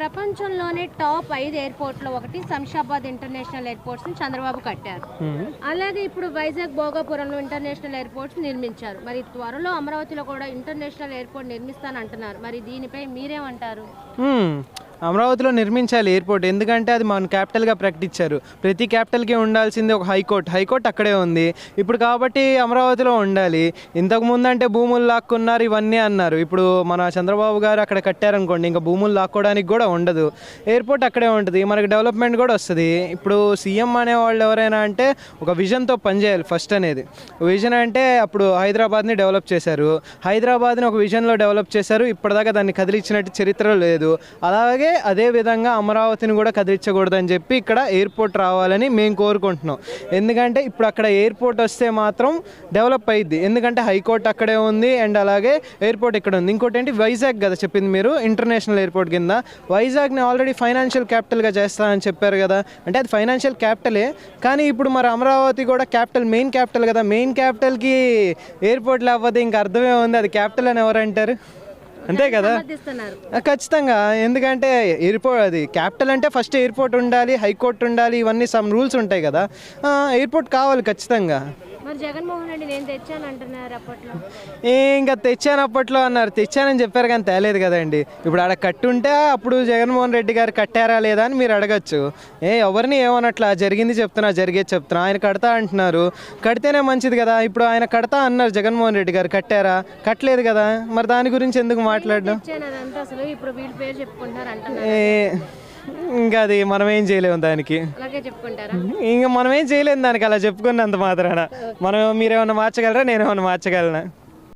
ప్రపంచంలోనే టాప్ ఐదు ఎయిర్పోర్ట్లో ఒకటి శంషాబాద్ ఇంటర్నేషనల్ ఎయిర్పోర్ట్స్ని చంద్రబాబు కట్టారు. అలాగే ఇప్పుడు వైజాగ్ భోగాపురంలో ఇంటర్నేషనల్ ఎయిర్పోర్ట్స్ నిర్మించారు. మరి త్వరలో అమరావతిలో కూడా ఇంటర్నేషనల్ ఎయిర్పోర్ట్ నిర్మిస్తానంటున్నారు. మరి దీనిపై మీరేమంటారు. అమరావతిలో నిర్మించాలి ఎయిర్పోర్ట్. ఎందుకంటే అది మన క్యాపిటల్గా ప్రకటించారు. ప్రతి క్యాపిటల్కి ఉండాల్సింది ఒక హైకోర్టు. హైకోర్టు అక్కడే ఉంది. ఇప్పుడు కాబట్టి అమరావతిలో ఉండాలి. ఇంతకు ముందు అంటే భూములు లాక్కున్నారు ఇవన్నీ అన్నారు. ఇప్పుడు మన చంద్రబాబు గారు అక్కడ కట్టారనుకోండి ఇంకా భూములు లాక్కోవడానికి కూడా ఉండదు. ఎయిర్పోర్ట్ అక్కడే ఉంటుంది. మనకి డెవలప్మెంట్ కూడా వస్తుంది. ఇప్పుడు సీఎం అనేవాళ్ళు ఎవరైనా అంటే ఒక విజన్తో పనిచేయాలి ఫస్ట్ అనేది. విజన్ అంటే అప్పుడు హైదరాబాద్ని డెవలప్ చేశారు. హైదరాబాద్ని ఒక విజన్లో డెవలప్ చేశారు. ఇప్పటిదాకా దాన్ని కదిలించినట్టు చరిత్ర లేదు. అలాగే అదే విధంగా అమరావతిని కూడా కదిలించకూడదని చెప్పి ఇక్కడ ఎయిర్పోర్ట్ రావాలని మేము కోరుకుంటున్నాం. ఎందుకంటే ఇప్పుడు అక్కడ ఎయిర్పోర్ట్ వస్తే మాత్రం డెవలప్ అయ్యిద్ది. ఎందుకంటే హైకోర్టు అక్కడే ఉంది అండ్ అలాగే ఎయిర్పోర్ట్ ఇక్కడ ఉంది. ఇంకోటి ఏంటి వైజాగ్ కదా చెప్పింది మీరు ఇంటర్నేషనల్ ఎయిర్పోర్ట్ కింద. వైజాగ్ని ఆల్రెడీ ఫైనాన్షియల్ క్యాపిటల్గా చేస్తానని చెప్పారు కదా. అంటే అది ఫైనాన్షియల్ క్యాపిటలే. కానీ ఇప్పుడు మరి అమరావతి కూడా క్యాపిటల్ మెయిన్ క్యాపిటల్ కదా. మెయిన్ క్యాపిటల్కి ఎయిర్పోర్ట్ లేకపోతే ఇంకా అర్థమే ఉంది. అది క్యాపిటల్ అని ఎవరంటారు అంతే కదా? ఖచ్చితంగా. ఎందుకంటే ఎయిర్పోర్ట్ అది క్యాపిటల్ అంటే ఫస్ట్ ఎయిర్పోర్ట్ ఉండాలి హైకోర్టు ఉండాలి ఇవన్నీ సమ్ రూల్స్ ఉంటాయి కదా. ఎయిర్పోర్ట్ కావాలి ఖచ్చితంగా. మరి జగన్మోహన్ రెడ్డి నేను తెచ్చాను అంటున్నారు అప్పట్లో? ఇంకా తెచ్చాను అప్పట్లో అన్నారు. తెచ్చానని చెప్పారు కానీ తేలేదు కదండి. ఇప్పుడు ఆడ కట్టుంటే అప్పుడు జగన్మోహన్ రెడ్డి గారు కట్టారా లేదా అని మీరు అడగచ్చు. ఏ ఎవరిని ఏమనట్లా? జరిగింది చెప్తున్నా జరిగేది చెప్తున్నా. ఆయన కడతా అంటున్నారు. కడితేనే మంచిది కదా. ఇప్పుడు ఆయన కడతా అన్నారు జగన్మోహన్ రెడ్డి గారు. కట్టారా? కట్టలేదు కదా. మరి దాని గురించి ఎందుకు మాట్లాడడం? అసలు. ఇప్పుడు పేరు చెప్పుకుంటారు ఇంకా అది మనం ఏం చేయలేము దానికి. అలాగే చెప్పుకుంటారా? ఇంకా మనం ఏం చేయలేము దానికి అలా చెప్పుకున్నంత మాత్రాన. మనం మీరేమన్నా మార్చగలరా నేనేమన్నా మార్చగలనా?